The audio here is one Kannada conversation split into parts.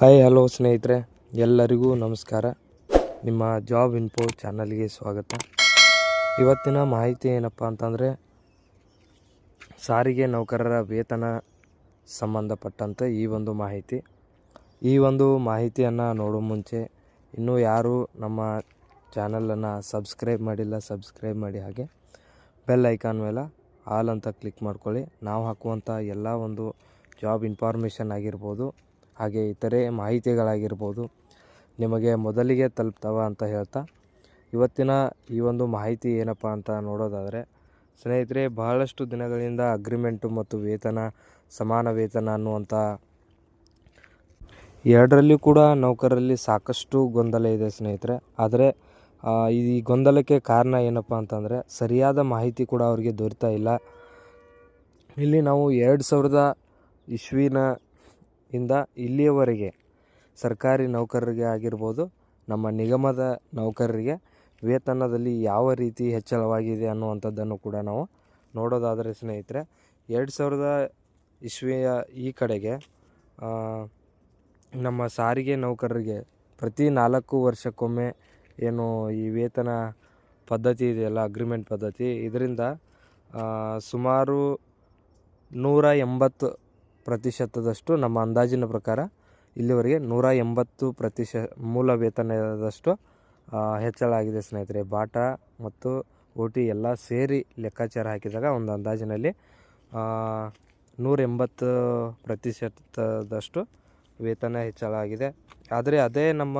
ಹಾಯ್ ಹಲೋ ಸ್ನೇಹಿತರೆ. ಎಲ್ಲರಿಗೂ ನಮಸ್ಕಾರ. ನಿಮ್ಮ ಜಾಬ್ ಇನ್ಫೋ ಚಾನಲ್ಗೆ ಸ್ವಾಗತ. ಇವತ್ತಿನ ಮಾಹಿತಿ ಏನಪ್ಪ ಅಂತಂದರೆ, ಸಾರಿಗೆ ನೌಕರರ ವೇತನ ಸಂಬಂಧಪಟ್ಟಂತೆ ಈ ಒಂದು ಮಾಹಿತಿ. ಈ ಒಂದು ಮಾಹಿತಿಯನ್ನು ನೋಡೋ ಮುಂಚೆ, ಇನ್ನೂ ಯಾರು ನಮ್ಮ ಚಾನಲನ್ನು ಸಬ್ಸ್ಕ್ರೈಬ್ ಮಾಡಿಲ್ಲ ಸಬ್ಸ್ಕ್ರೈಬ್ ಮಾಡಿ ಹಾಗೆ ಬೆಲ್ ಐಕಾನ್ ಮೇಲೆ ಆಲ್ ಅಂತ ಕ್ಲಿಕ್ ಮಾಡ್ಕೊಳ್ಳಿ. ನಾವು ಹಾಕುವಂಥ ಎಲ್ಲ ಒಂದು ಜಾಬ್ ಇನ್ಫಾರ್ಮೇಷನ್ ಆಗಿರ್ಬೋದು. ಹಾಗೆ ಇತರೆ ಮಾಹಿತಿಗಳಾಗಿರ್ಬೋದು. ನಿಮಗೆ ಮೊದಲಿಗೆ ತಲುಪ್ತವ ಅಂತ ಹೇಳ್ತಾ, ಇವತ್ತಿನ ಈ ಒಂದು ಮಾಹಿತಿ ಏನಪ್ಪ ಅಂತ ನೋಡೋದಾದರೆ, ಸ್ನೇಹಿತರೆ, ಬಹಳಷ್ಟು ದಿನಗಳಿಂದ ಅಗ್ರಿಮೆಂಟು ಮತ್ತು ವೇತನ, ಸಮಾನ ವೇತನ ಅನ್ನುವಂಥ ಎರಡರಲ್ಲಿಯೂ ಕೂಡ ನೌಕರರಲ್ಲಿ ಸಾಕಷ್ಟು ಗೊಂದಲ ಇದೆ ಸ್ನೇಹಿತರೆ. ಆದರೆ ಈ ಗೊಂದಲಕ್ಕೆ ಕಾರಣ ಏನಪ್ಪ ಅಂತಂದರೆ, ಸರಿಯಾದ ಮಾಹಿತಿ ಕೂಡ ಅವರಿಗೆ ದೊರೀತಾ ಇಲ್ಲ. ಇಲ್ಲಿ ನಾವು ಎರಡು ಸಾವಿರದ ಇಸ್ವಿನ ಇಂದ ಇಲ್ಲಿಯವರೆಗೆ ಸರ್ಕಾರಿ ನೌಕರರಿಗೆ ಆಗಿರ್ಬೋದು, ನಮ್ಮ ನಿಗಮದ ನೌಕರರಿಗೆ ವೇತನದಲ್ಲಿ ಯಾವ ರೀತಿ ಹೆಚ್ಚಳವಾಗಿದೆ ಅನ್ನುವಂಥದ್ದನ್ನು ಕೂಡ ನಾವು ನೋಡೋದಾದರೆ ಸ್ನೇಹಿತರೆ, ಎರಡು ಸಾವಿರದ ಇಸ್ವಿಯ ಈ ಕಡೆಗೆ ನಮ್ಮ ಸಾರಿಗೆ ನೌಕರರಿಗೆ ಪ್ರತಿ ನಾಲ್ಕು ವರ್ಷಕ್ಕೊಮ್ಮೆ ಏನು ಈ ವೇತನ ಪದ್ಧತಿ ಇದೆಯಲ್ಲ ಅಗ್ರಿಮೆಂಟ್ ಪದ್ಧತಿ, ಇದರಿಂದ ಸುಮಾರು ನೂರ ಎಂಬತ್ತು ಪ್ರತಿಶತದಷ್ಟು ನಮ್ಮ ಅಂದಾಜಿನ ಪ್ರಕಾರ ಇಲ್ಲಿವರೆಗೆ ನೂರ ಎಂಬತ್ತು ಪ್ರತಿಶ ಮೂಲ ವೇತನದಷ್ಟು ಹೆಚ್ಚಳ ಆಗಿದೆ ಸ್ನೇಹಿತರೆ. ಬಾಟಾ ಮತ್ತು ಓಟಿ ಎಲ್ಲ ಸೇರಿ ಲೆಕ್ಕಾಚಾರ ಹಾಕಿದಾಗ ಒಂದು ಅಂದಾಜಿನಲ್ಲಿ ನೂರ ಎಂಬತ್ತು ಪ್ರತಿಶತದಷ್ಟು ವೇತನ ಹೆಚ್ಚಳ ಆಗಿದೆ. ಆದರೆ ಅದೇ ನಮ್ಮ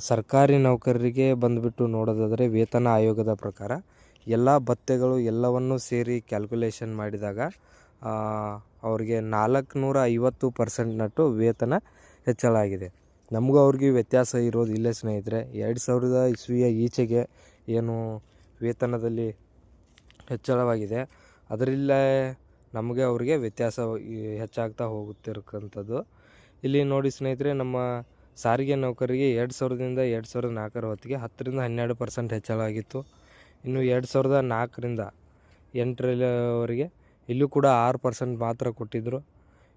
ಸರ್ಕಾರಿ ನೌಕರರಿಗೆ ಬಂದುಬಿಟ್ಟು ನೋಡೋದಾದರೆ ವೇತನ ಆಯೋಗದ ಪ್ರಕಾರ ಎಲ್ಲ ಭತ್ಯೆಗಳು ಎಲ್ಲವನ್ನೂ ಸೇರಿ ಕ್ಯಾಲ್ಕುಲೇಷನ್ ಮಾಡಿದಾಗ ಅವ್ರಿಗೆ ನಾಲ್ಕುನೂರ ಐವತ್ತು ಪರ್ಸೆಂಟ್ನಟ್ಟು ವೇತನ ಹೆಚ್ಚಳ ಆಗಿದೆ ನಮಗೂ ಅವ್ರಿಗೆ ವ್ಯತ್ಯಾಸ ಇರೋದು ಇಲ್ಲೇ ಸ್ನೇಹಿತರೆ, ಎರಡು ಸಾವಿರದ ಇಸ್ವಿಯ ಈಚೆಗೆ ಏನು ವೇತನದಲ್ಲಿ ಹೆಚ್ಚಳವಾಗಿದೆ. ಅದರಲ್ಲೇ ನಮಗೆ ಅವರಿಗೆ ವ್ಯತ್ಯಾಸ ಹೆಚ್ಚಾಗ್ತಾ ಹೋಗುತ್ತಿರಕ್ಕಂಥದ್ದು ಇಲ್ಲಿ ನೋಡಿ ಸ್ನೇಹಿತರೆ, ನಮ್ಮ ಸಾರಿಗೆ ನೌಕರಿಗೆ ಎರಡು ಸಾವಿರದಿಂದ ಎರಡು ಸಾವಿರದ ನಾಲ್ಕರ ಹೊತ್ತಿಗೆ ಹತ್ತರಿಂದ ಹನ್ನೆರಡು ಪರ್ಸೆಂಟ್ ಹೆಚ್ಚಳ ಆಗಿತ್ತು ಇನ್ನು ಎರಡು ಸಾವಿರದ ನಾಲ್ಕರಿಂದ ಎಂಟರವರೆಗೆ ಇಲ್ಲೂ ಕೂಡ ಆರು ಪರ್ಸೆಂಟ್ ಮಾತ್ರ ಕೊಟ್ಟಿದ್ದರು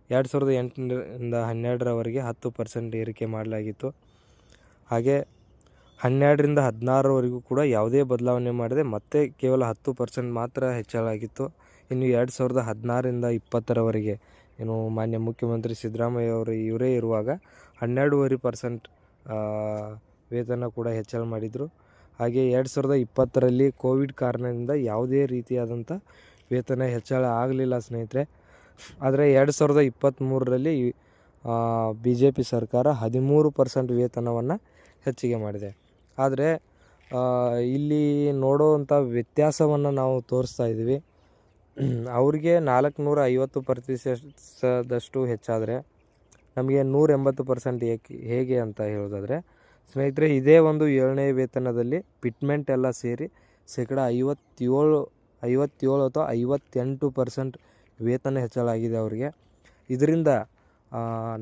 ಎರಡು ಸಾವಿರದ ಎಂಟರಿಂದ ಹನ್ನೆರಡರವರೆಗೆ ಹತ್ತು ಪರ್ಸೆಂಟ್ ಏರಿಕೆ ಮಾಡಲಾಗಿತ್ತು. ಹಾಗೆ ಹನ್ನೆರಡರಿಂದ ಹದಿನಾರರವರೆಗೂ ಕೂಡ ಯಾವುದೇ ಬದಲಾವಣೆ ಮಾಡದೆ ಮತ್ತೆ ಕೇವಲ ಹತ್ತು ಪರ್ಸೆಂಟ್ ಮಾತ್ರ ಹೆಚ್ಚಳ ಆಗಿತ್ತು ಇನ್ನು ಎರಡು ಸಾವಿರದ ಹದಿನಾರರಿಂದ ಇಪ್ಪತ್ತರವರೆಗೆ, ಏನು ಮಾನ್ಯ ಮುಖ್ಯಮಂತ್ರಿ ಸಿದ್ದರಾಮಯ್ಯ ಅವರು ಇವರೇ ಇರುವಾಗ ಹನ್ನೆರಡೂವರೆ ಪರ್ಸೆಂಟ್ ವೇತನ ಕೂಡ ಹೆಚ್ಚಳ ಮಾಡಿದರು. ಹಾಗೆ ಎರಡು ಸಾವಿರದ ಇಪ್ಪತ್ತರಲ್ಲಿ ಕೋವಿಡ್ ಕಾರಣದಿಂದ ಯಾವುದೇ ರೀತಿಯಾದಂಥ ವೇತನ ಹೆಚ್ಚಳ ಆಗಲಿಲ್ಲ ಸ್ನೇಹಿತರೆ. ಆದರೆ ಎರಡು ಸಾವಿರದ ಇಪ್ಪತ್ತ್ಮೂರರಲ್ಲಿ ಬಿ ಜೆ ಪಿ ಸರ್ಕಾರ ಹದಿಮೂರು ಪರ್ಸೆಂಟ್ ವೇತನವನ್ನು ಹೆಚ್ಚಿಗೆ ಮಾಡಿದೆ. ಆದರೆ ಇಲ್ಲಿ ನೋಡುವಂಥ ವ್ಯತ್ಯಾಸವನ್ನು ನಾವು ತೋರಿಸ್ತಾ ಇದ್ದೀವಿ. ಅವ್ರಿಗೆ ನಾಲ್ಕುನೂರ ಐವತ್ತು ಪ್ರತಿಶತದಷ್ಟು ಹೆಚ್ಚಾದರೆ ನಮಗೆ ನೂರ ಎಂಬತ್ತು ಪರ್ಸೆಂಟ್ ಏಕೆ, ಹೇಗೆ ಅಂತ ಹೇಳೋದಾದರೆ, ಸ್ನೇಹಿತರೆ, ಇದೇ ಒಂದು ಏಳನೇ ವೇತನದಲ್ಲಿ ಪಿಟ್ಮೆಂಟ್ ಎಲ್ಲ ಸೇರಿ ಶೇಕಡ ಐವತ್ತೇಳು ಐವತ್ತೇಳು ಅಥವಾ ಐವತ್ತೆಂಟು ಪರ್ಸೆಂಟ್ ವೇತನ ಹೆಚ್ಚಳಾಗಿದೆ ಅವರಿಗೆ. ಇದರಿಂದ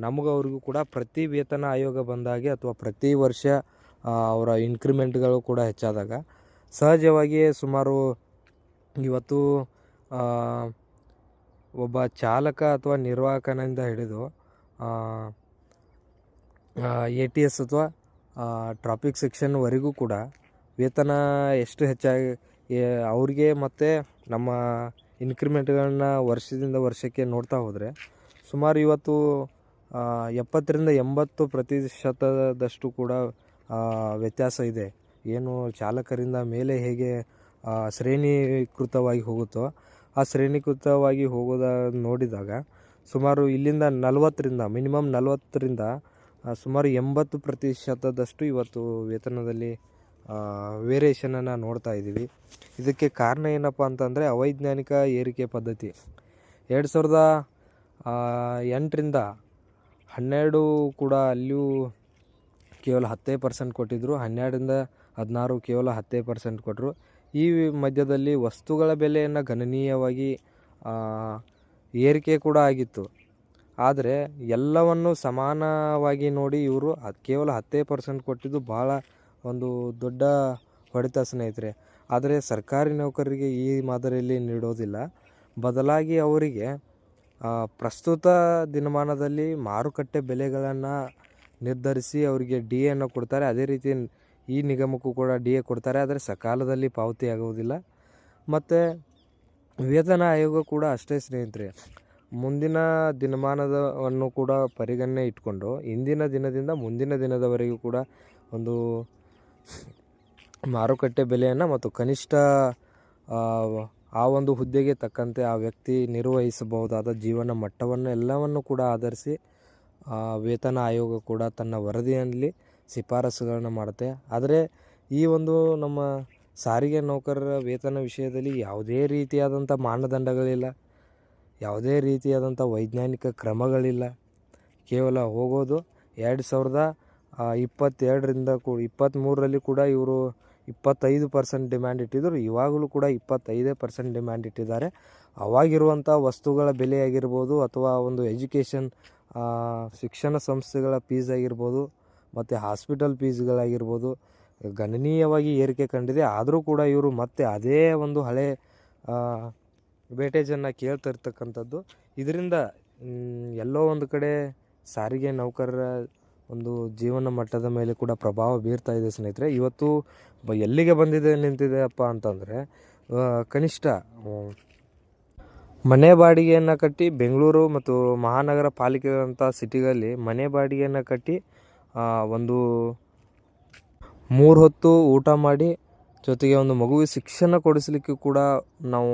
ನಮಗೂ ಅವ್ರಿಗೂ ಕೂಡ ಪ್ರತಿ ವೇತನ ಆಯೋಗ ಬಂದಾಗೆ ಅಥವಾ ಪ್ರತಿ ವರ್ಷ ಅವರ ಇನ್ಕ್ರಿಮೆಂಟ್ಗಳು ಕೂಡ ಹೆಚ್ಚಾದಾಗ ಸಹಜವಾಗಿಯೇ ಸುಮಾರು ಇವತ್ತು ಒಬ್ಬ ಚಾಲಕ ಅಥವಾ ನಿರ್ವಾಹಕನಿಂದ ಹಿಡಿದು ಎ ಟಿ ಎಸ್ ಅಥವಾ ಟ್ರಾಫಿಕ್ ಸೆಕ್ಷನ್ವರೆಗೂ ಕೂಡ ವೇತನ ಎಷ್ಟು ಹೆಚ್ಚಾಗಿ ಅವ್ರಿಗೆ ಮತ್ತು ನಮ್ಮ ಇನ್ಕ್ರಿಮೆಂಟ್ಗಳನ್ನ ವರ್ಷದಿಂದ ವರ್ಷಕ್ಕೆ ನೋಡ್ತಾ ಹೋದರೆ ಸುಮಾರು ಇವತ್ತು ಎಪ್ಪತ್ತರಿಂದ ಎಂಬತ್ತು ಪ್ರತಿಶತದಷ್ಟು ಕೂಡ ವ್ಯತ್ಯಾಸ ಇದೆ. ಏನು ಚಾಲಕರಿಂದ ಮೇಲೆ ಹೇಗೆ ಶ್ರೇಣೀಕೃತವಾಗಿ ಹೋಗುತ್ತೋ, ಆ ಶ್ರೇಣೀಕೃತವಾಗಿ ಹೋಗೋದ ನೋಡಿದಾಗ ಸುಮಾರು ಇಲ್ಲಿಂದ ನಲವತ್ತರಿಂದ, ಮಿನಿಮಮ್ ನಲವತ್ತರಿಂದ ಸುಮಾರು ಎಂಬತ್ತು ಪ್ರತಿಶತದಷ್ಟು ಇವತ್ತು ವೇತನದಲ್ಲಿ ವೇರಿಯೇಷನನ್ನು ನೋಡ್ತಾ ಇದ್ದೀವಿ. ಇದಕ್ಕೆ ಕಾರಣ ಏನಪ್ಪ ಅಂತಂದರೆ ಅವೈಜ್ಞಾನಿಕ ಏರಿಕೆ ಪದ್ಧತಿ. ಎರಡು ಸಾವಿರದ ಎಂಟರಿಂದ ಹನ್ನೆರಡು ಕೂಡ ಅಲ್ಲಿಯೂ ಕೇವಲ ಹತ್ತೇ ಪರ್ಸೆಂಟ್ ಕೊಟ್ಟಿದ್ದರು ಹನ್ನೆರಡರಿಂದ ಹದಿನಾರು ಕೇವಲ ಹತ್ತೇ ಪರ್ಸೆಂಟ್ ಕೊಟ್ಟರು ಈ ಮಧ್ಯದಲ್ಲಿ ವಸ್ತುಗಳ ಬೆಲೆಯನ್ನು ಗಣನೀಯವಾಗಿ ಏರಿಕೆ ಕೂಡ ಆಗಿತ್ತು. ಆದರೆ ಎಲ್ಲವನ್ನು ಸಮಾನವಾಗಿ ನೋಡಿ ಇವರು ಕೇವಲ ಹತ್ತೇ ಪರ್ಸೆಂಟ್ ಕೊಟ್ಟಿದ್ದು ಭಾಳ ಒಂದು ದೊಡ್ಡ ಹೊಡೆತ ಸ್ನೇಹಿತರೆ ಆದರೆ ಸರ್ಕಾರಿ ನೌಕರರಿಗೆ ಈ ಮಾದರಿಯಲ್ಲಿ ನೀಡೋದಿಲ್ಲ. ಬದಲಾಗಿ ಅವರಿಗೆ ಪ್ರಸ್ತುತ ದಿನಮಾನದಲ್ಲಿ ಮಾರುಕಟ್ಟೆ ಬೆಲೆಗಳನ್ನು ನಿರ್ಧರಿಸಿ ಅವರಿಗೆ ಡಿ ಎನ್ನು ಕೊಡ್ತಾರೆ. ಅದೇ ರೀತಿ ಈ ನಿಗಮಕ್ಕೂ ಕೂಡ ಡಿ ಎ ಕೊಡ್ತಾರೆ. ಆದರೆ ಸಕಾಲದಲ್ಲಿ ಪಾವತಿ ಆಗುವುದಿಲ್ಲ. ಮತ್ತು ವೇತನ ಆಯೋಗ ಕೂಡ ಅಷ್ಟೇ ಸ್ನೇಹಿತರೆ, ಮುಂದಿನ ದಿನಮಾನದವನ್ನು ಕೂಡ ಪರಿಗಣನೆ ಇಟ್ಕೊಂಡು ಇಂದಿನ ದಿನದಿಂದ ಮುಂದಿನ ದಿನದವರೆಗೂ ಕೂಡ ಒಂದು ಮಾರುಕಟ್ಟೆ ಬೆಲೆಯನ್ನು ಮತ್ತು ಕನಿಷ್ಠ ಆ, ಒಂದು ಹುದ್ದೆಗೆ ತಕ್ಕಂತೆ ಆ ವ್ಯಕ್ತಿ ನಿರ್ವಹಿಸಬಹುದಾದ ಜೀವನ ಮಟ್ಟವನ್ನು ಎಲ್ಲವನ್ನು ಕೂಡ ಆಧರಿಸಿ ವೇತನ ಆಯೋಗ ಕೂಡ ತನ್ನ ವರದಿಯಲ್ಲಿ ಶಿಫಾರಸುಗಳನ್ನು ಮಾಡುತ್ತೆ. ಆದರೆ ಈ ಒಂದು ನಮ್ಮ ಸಾರಿಗೆ ನೌಕರರ ವೇತನ ವಿಷಯದಲ್ಲಿ ಯಾವುದೇ ರೀತಿಯಾದಂಥ ಮಾನದಂಡಗಳಿಲ್ಲ ಯಾವುದೇ ರೀತಿಯಾದಂಥ ವೈಜ್ಞಾನಿಕ ಕ್ರಮಗಳಿಲ್ಲ. ಕೇವಲ ಹೋಗೋದು ಎರಡು ಸಾವಿರದ ಇಪ್ಪತ್ತೆರಡರಿಂದ ಕೂ, ಇಪ್ಪತ್ತ್ಮೂರರಲ್ಲಿ ಕೂಡ ಇವರು ಇಪ್ಪತ್ತೈದು ಪರ್ಸೆಂಟ್ ಡಿಮ್ಯಾಂಡ್ ಇಟ್ಟಿದ್ದರು. ಇವಾಗಲೂ ಕೂಡ ಇಪ್ಪತ್ತೈದೇ ಪರ್ಸೆಂಟ್ ಡಿಮ್ಯಾಂಡ್ ಇಟ್ಟಿದ್ದಾರೆ. ಅವಾಗಿರುವಂಥ ವಸ್ತುಗಳ ಬೆಲೆ ಆಗಿರ್ಬೋದು ಅಥವಾ ಒಂದು ಎಜುಕೇಷನ್ ಶಿಕ್ಷಣ ಸಂಸ್ಥೆಗಳ ಫೀಸ್ ಆಗಿರ್ಬೋದು ಮತ್ತು ಹಾಸ್ಪಿಟಲ್ ಫೀಸ್ಗಳಾಗಿರ್ಬೋದು, ಗಣನೀಯವಾಗಿ ಏರಿಕೆ ಕಂಡಿದೆ. ಆದರೂ ಕೂಡ ಇವರು ಮತ್ತೆ ಅದೇ ಒಂದು ಹಳೆ ವೇಟೇಜನ್ನು ಕೇಳ್ತಾ ಇರ್ತಕ್ಕಂಥದ್ದು. ಇದರಿಂದ ಎಲ್ಲೋ ಒಂದು ಕಡೆ ಸಾರಿಗೆ ನೌಕರರ ಒಂದು ಜೀವನ ಮಟ್ಟದ ಮೇಲೆ ಕೂಡ ಪ್ರಭಾವ ಬೀರ್ತಾ ಇದೆ ಸ್ನೇಹಿತರೆ. ಇವತ್ತು ಎಲ್ಲಿಗೆ ಬಂದಿದೆ, ನಿಂತಿದೆ ಅಪ್ಪ ಅಂತಂದರೆ ಕನಿಷ್ಠ ಮನೆ ಬಾಡಿಗೆಯನ್ನು ಕಟ್ಟಿ ಬೆಂಗಳೂರು ಮತ್ತು ಮಹಾನಗರ ಪಾಲಿಕೆಗಳಂಥ ಸಿಟಿಗಳಲ್ಲಿ ಮನೆ ಬಾಡಿಗೆಯನ್ನು ಕಟ್ಟಿ ಒಂದು ಮೂರು ಹೊತ್ತು ಊಟ ಮಾಡಿ ಜೊತೆಗೆ ಒಂದು ಮಗುವಿಗೆ ಶಿಕ್ಷಣ ಕೊಡಿಸಲಿಕ್ಕೆ ಕೂಡ ನಾವು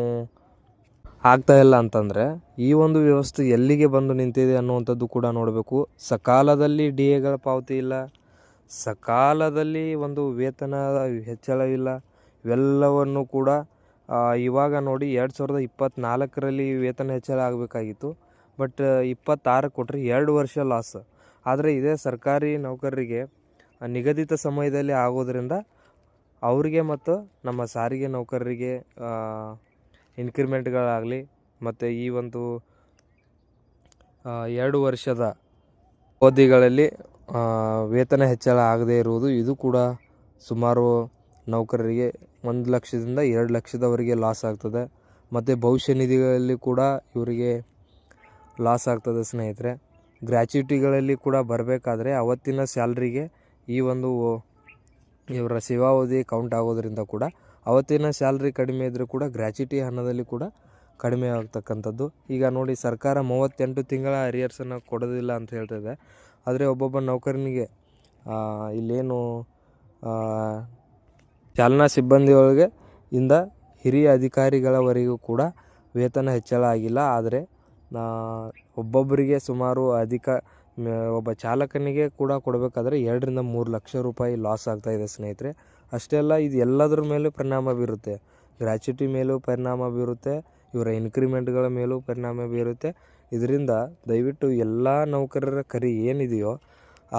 ಆಗ್ತಾ ಇಲ್ಲ ಅಂತಂದರೆ ಈ ಒಂದು ವ್ಯವಸ್ಥೆ ಎಲ್ಲಿಗೆ ಬಂದು ನಿಂತಿದೆ ಅನ್ನುವಂಥದ್ದು ಕೂಡ ನೋಡಬೇಕು. ಸಕಾಲದಲ್ಲಿ ಡಿ ಎಗಳ ಪಾವತಿ ಇಲ್ಲ. ಸಕಾಲದಲ್ಲಿ ಒಂದು ವೇತನ ಹೆಚ್ಚಳವಿಲ್ಲ. ಇವೆಲ್ಲವನ್ನು ಕೂಡ ಇವಾಗ ನೋಡಿ ಎರಡು ಸಾವಿರದ ಇಪ್ಪತ್ತ್ನಾಲ್ಕರಲ್ಲಿ ವೇತನ ಹೆಚ್ಚಳ ಆಗಬೇಕಾಗಿತ್ತು. ಬಟ್ ಇಪ್ಪತ್ತಾರಕ್ಕೆ ಕೊಟ್ಟರೆ ಎರಡು ವರ್ಷ ಲಾಸ್ ಆದರೆ ಇದೇ ಸರ್ಕಾರಿ ನೌಕರರಿಗೆ ನಿಗದಿತ ಸಮಯದಲ್ಲಿ ಆಗೋದರಿಂದ ಅವರಿಗೆ ಮತ್ತು ನಮ್ಮ ಸಾರಿಗೆ ನೌಕರರಿಗೆ ಇನ್ಕ್ರಿಮೆಂಟ್ಗಳಾಗಲಿ ಮತ್ತು ಈ ಒಂದು ಎರಡು ವರ್ಷದ ಅವಧಿಗಳಲ್ಲಿ ವೇತನ ಹೆಚ್ಚಳ ಆಗದೇ ಇರುವುದು, ಇದು ಕೂಡ ಸುಮಾರು ನೌಕರರಿಗೆ ಒಂದು ಲಕ್ಷದಿಂದ ಎರಡು ಲಕ್ಷದವರೆಗೆ ಲಾಸ್ ಆಗ್ತದೆ. ಮತ್ತು ಭವಿಷ್ಯ ನಿಧಿಗಳಲ್ಲಿ ಕೂಡ ಇವರಿಗೆ ಲಾಸ್ ಆಗ್ತದೆ ಸ್ನೇಹಿತರೆ. ಗ್ರ್ಯಾಚ್ಯುಟಿಗಳಲ್ಲಿ ಕೂಡ ಬರಬೇಕಾದ್ರೆ ಅವತ್ತಿನ ಸ್ಯಾಲ್ರಿಗೆ ಈ ಒಂದು, ಇವರ ಸೇವಾವಧಿ ಕೌಂಟ್ ಆಗೋದರಿಂದ ಕೂಡ ಅವತ್ತಿನ ಸ್ಯಾಲ್ರಿ ಕಡಿಮೆ ಇದ್ದರೂ ಕೂಡ ಗ್ರ್ಯಾಚ್ಯುಟಿ ಹಣದಲ್ಲಿ ಕೂಡ ಕಡಿಮೆ ಆಗ್ತಕ್ಕಂಥದ್ದು. ಈಗ ನೋಡಿ, ಸರ್ಕಾರ ಮೂವತ್ತೆಂಟು ತಿಂಗಳ ಅರಿಯರ್ಸನ್ನು ಕೊಡೋದಿಲ್ಲ ಅಂತ ಹೇಳ್ತಿದೆ. ಆದರೆ ಒಬ್ಬೊಬ್ಬ ನೌಕರನಿಗೆ ಇಲ್ಲೇನು ಚಾಲನಾ ಸಿಬ್ಬಂದಿಯೊಳಗೆ ಇಂದ ಹಿರಿಯ ಅಧಿಕಾರಿಗಳವರೆಗೂ ಕೂಡ ವೇತನ ಹೆಚ್ಚಳ ಆಗಿಲ್ಲ. ಆದರೆ ಒಬ್ಬೊಬ್ಬರಿಗೆ ಸುಮಾರು ಅಧಿಕ, ಒಬ್ಬ ಚಾಲಕನಿಗೆ ಕೂಡ ಕೊಡಬೇಕಾದ್ರೆ ಎರಡರಿಂದ ಮೂರು ಲಕ್ಷ ರೂಪಾಯಿ ಲಾಸ್ ಆಗ್ತಾಯಿದೆ ಸ್ನೇಹಿತರೆ. ಅಷ್ಟೇ ಅಲ್ಲ, ಇದು ಎಲ್ಲದರ ಮೇಲೂ ಪರಿಣಾಮ ಬೀರುತ್ತೆ. ಗ್ರ್ಯಾಚ್ಯುಟಿ ಮೇಲೂ ಪರಿಣಾಮ ಬೀರುತ್ತೆ. ಇವರ ಇನ್ಕ್ರಿಮೆಂಟ್ಗಳ ಮೇಲೂ ಪರಿಣಾಮ ಬೀರುತ್ತೆ. ಇದರಿಂದ ದಯವಿಟ್ಟು ಎಲ್ಲ ನೌಕರರ ಕರೆ ಏನಿದೆಯೋ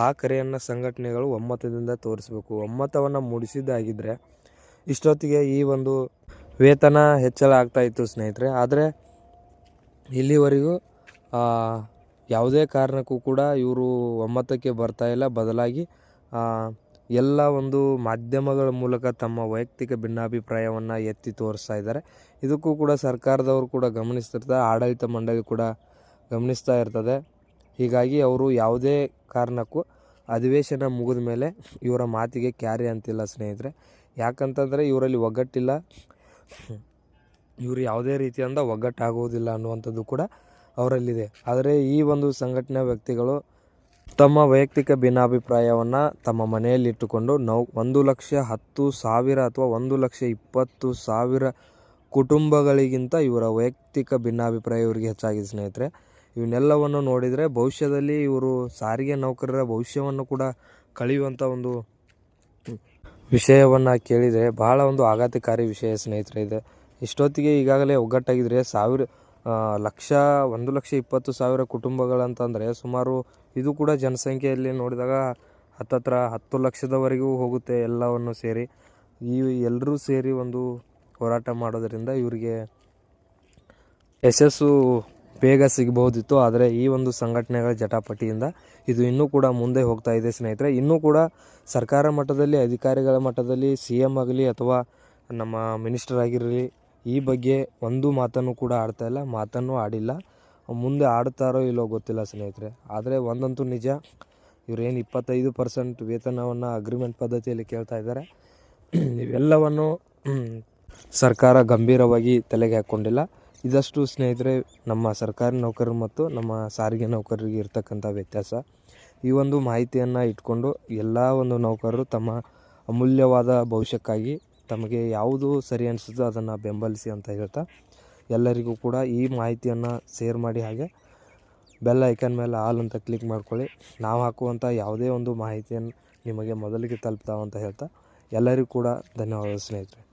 ಆ ಕರೆಯನ್ನು ಸಂಘಟನೆಗಳು ಒಮ್ಮತದಿಂದ ತೋರಿಸಬೇಕು. ಒಮ್ಮತವನ್ನು ಮೂಡಿಸಿದ್ದಾಗಿದ್ದರೆ ಇಷ್ಟೊತ್ತಿಗೆ ಈ ಒಂದು ವೇತನ ಹೆಚ್ಚಳ ಆಗ್ತಾಯಿತ್ತು ಸ್ನೇಹಿತರೆ. ಆದರೆ ಇಲ್ಲಿವರೆಗೂ ಯಾವುದೇ ಕಾರಣಕ್ಕೂ ಕೂಡ ಇವರು ಒಮ್ಮತಕ್ಕೆ ಬರ್ತಾ ಇಲ್ಲ. ಬದಲಾಗಿ ಎಲ್ಲ ಒಂದು ಮಾಧ್ಯಮಗಳ ಮೂಲಕ ತಮ್ಮ ವೈಯಕ್ತಿಕ ಭಿನ್ನಾಭಿಪ್ರಾಯವನ್ನು ಎತ್ತಿ ತೋರಿಸ್ತಾ ಇದ್ದಾರೆ. ಇದಕ್ಕೂ ಕೂಡ ಸರ್ಕಾರದವರು ಕೂಡ ಗಮನಿಸ್ತಿರ್ತಾರೆ ಆಡಳಿತ ಮಂಡಳಿ ಕೂಡ ಗಮನಿಸ್ತಾ ಇರ್ತದೆ. ಹೀಗಾಗಿ ಅವರು ಯಾವುದೇ ಕಾರಣಕ್ಕೂ ಅಧಿವೇಶನ ಮುಗಿದ ಮೇಲೆ ಇವರ ಮಾತಿಗೆ ಕ್ಯಾರಿ ಅಂತಿಲ್ಲ ಸ್ನೇಹಿತರೆ. ಯಾಕಂತಂದರೆ ಇವರಲ್ಲಿ ಒಗ್ಗಟ್ಟಿಲ್ಲ. ಇವರು ಯಾವುದೇ ರೀತಿಯಿಂದ ಒಗ್ಗಟ್ಟಾಗುವುದಿಲ್ಲ ಅನ್ನುವಂಥದ್ದು ಕೂಡ ಅವರಲ್ಲಿದೆ. ಆದರೆ ಈ ಒಂದು ಸಂಘಟನೆ ವ್ಯಕ್ತಿಗಳು ತಮ್ಮ ವೈಯಕ್ತಿಕ ಭಿನ್ನಾಭಿಪ್ರಾಯವನ್ನು ತಮ್ಮ ಮನೆಯಲ್ಲಿಟ್ಟುಕೊಂಡು ನೌ, ಒಂದು ಲಕ್ಷ ಹತ್ತು ಸಾವಿರ ಅಥವಾ ಒಂದು ಲಕ್ಷ ಇಪ್ಪತ್ತು ಸಾವಿರ ಕುಟುಂಬಗಳಿಗಿಂತ ಇವರ ವೈಯಕ್ತಿಕ ಭಿನ್ನಾಭಿಪ್ರಾಯ ಇವರಿಗೆ ಹೆಚ್ಚಾಗಿದೆ ಸ್ನೇಹಿತರೆ. ಇವನ್ನೆಲ್ಲವನ್ನು ನೋಡಿದರೆ ಭವಿಷ್ಯದಲ್ಲಿ ಇವರು ಸಾರಿಗೆ ನೌಕರರ ಭವಿಷ್ಯವನ್ನು ಕೂಡ ಕಳೆಯುವಂಥ ಒಂದು ವಿಷಯವನ್ನು ಕೇಳಿದರೆ ಬಹಳ ಒಂದು ಆಘಾತಕಾರಿ ವಿಷಯ ಸ್ನೇಹಿತರೆ ಇದೆ. ಇಷ್ಟೊತ್ತಿಗೆ ಈಗಾಗಲೇ ಒಗ್ಗಟ್ಟಾಗಿದ್ದರೆ ಸಾವಿರ ಲಕ್ಷ, ಒಂದು ಲಕ್ಷ ಇಪ್ಪತ್ತು ಸಾವಿರ ಕುಟುಂಬಗಳಂತಂದರೆ ಸುಮಾರು ಇದು ಕೂಡ ಜನಸಂಖ್ಯೆಯಲ್ಲಿ ನೋಡಿದಾಗ ಹತ್ತತ್ರ ಹತ್ತು ಲಕ್ಷದವರೆಗೂ ಹೋಗುತ್ತೆ ಎಲ್ಲವನ್ನು ಸೇರಿ. ಈ ಎಲ್ಲರೂ ಸೇರಿ ಒಂದು ಹೋರಾಟ ಮಾಡೋದರಿಂದ ಇವರಿಗೆ ಯಶಸ್ಸು ಬೇಗ ಸಿಗಬಹುದಿತ್ತು. ಆದರೆ ಈ ಒಂದು ಸಂಘಟನೆಗಳ ಜಟಾಪಟಿಯಿಂದ ಇದು ಇನ್ನೂ ಕೂಡ ಮುಂದೆ ಹೋಗ್ತಾ ಇದೆ ಸ್ನೇಹಿತರೆ. ಇನ್ನೂ ಕೂಡ ಸರ್ಕಾರ ಮಟ್ಟದಲ್ಲಿ, ಅಧಿಕಾರಿಗಳ ಮಟ್ಟದಲ್ಲಿ, ಸಿ ಎಂ ಆಗಲಿ ಅಥವಾ ನಮ್ಮ ಮಿನಿಸ್ಟರ್ ಆಗಿರಲಿ ಈ ಬಗ್ಗೆ ಒಂದು ಮಾತನ್ನು ಕೂಡ ಆಡ್ತಾ ಇಲ್ಲ. ಮಾತನ್ನು ಆಡಿಲ್ಲ. ಮುಂದೆ ಆಡ್ತಾರೋ ಇಲ್ಲೋ ಗೊತ್ತಿಲ್ಲ ಸ್ನೇಹಿತರೆ. ಆದರೆ ಒಂದಂತೂ ನಿಜ, ಇವರೇನು ಇಪ್ಪತ್ತೈದು ಪರ್ಸೆಂಟ್ ವೇತನವನ್ನು ಅಗ್ರಿಮೆಂಟ್ ಪದ್ಧತಿಯಲ್ಲಿ ಕೇಳ್ತಾ ಇದ್ದಾರೆ. ಇವೆಲ್ಲವನ್ನು ಸರ್ಕಾರ ಗಂಭೀರವಾಗಿ ತಲೆಗೆ ಹಾಕ್ಕೊಂಡಿಲ್ಲ ಇದಷ್ಟು ಸ್ನೇಹಿತರೆ, ನಮ್ಮ ಸರ್ಕಾರಿ ನೌಕರರು ಮತ್ತು ನಮ್ಮ ಸಾರಿಗೆ ನೌಕರರಿಗೆ ಇರ್ತಕ್ಕಂಥ ವ್ಯತ್ಯಾಸ. ಈ ಒಂದು ಮಾಹಿತಿಯನ್ನು ಇಟ್ಕೊಂಡು ಎಲ್ಲ ಒಂದು ನೌಕರರು ತಮ್ಮ ಅಮೂಲ್ಯವಾದ ಭವಿಷ್ಯಕ್ಕಾಗಿ ತಮಗೆ ಯಾವುದು ಸರಿ ಅನಿಸುತ್ತೋ ಅದನ್ನು ಬೆಂಬಲಿಸಿ ಅಂತ ಹೇಳ್ತಾ ಎಲ್ಲರಿಗೂ ಕೂಡ ಈ ಮಾಹಿತಿಯನ್ನು ಶೇರ್ ಮಾಡಿ ಹಾಗೆ ಬೆಲ್ ಐಕನ್ ಮೇಲೆ ಆಲ್ ಅಂತ ಕ್ಲಿಕ್ ಮಾಡ್ಕೊಳ್ಳಿ. ನಾವು ಹಾಕುವಂಥ ಯಾವುದೇ ಒಂದು ಮಾಹಿತಿಯನ್ನು ನಿಮಗೆ ಮೊದಲಿಗೆ ತಲುಪ್ತಾವಂತ ಹೇಳ್ತಾ ಎಲ್ಲರಿಗೂ ಕೂಡ ಧನ್ಯವಾದ ಸ್ನೇಹಿತರೆ.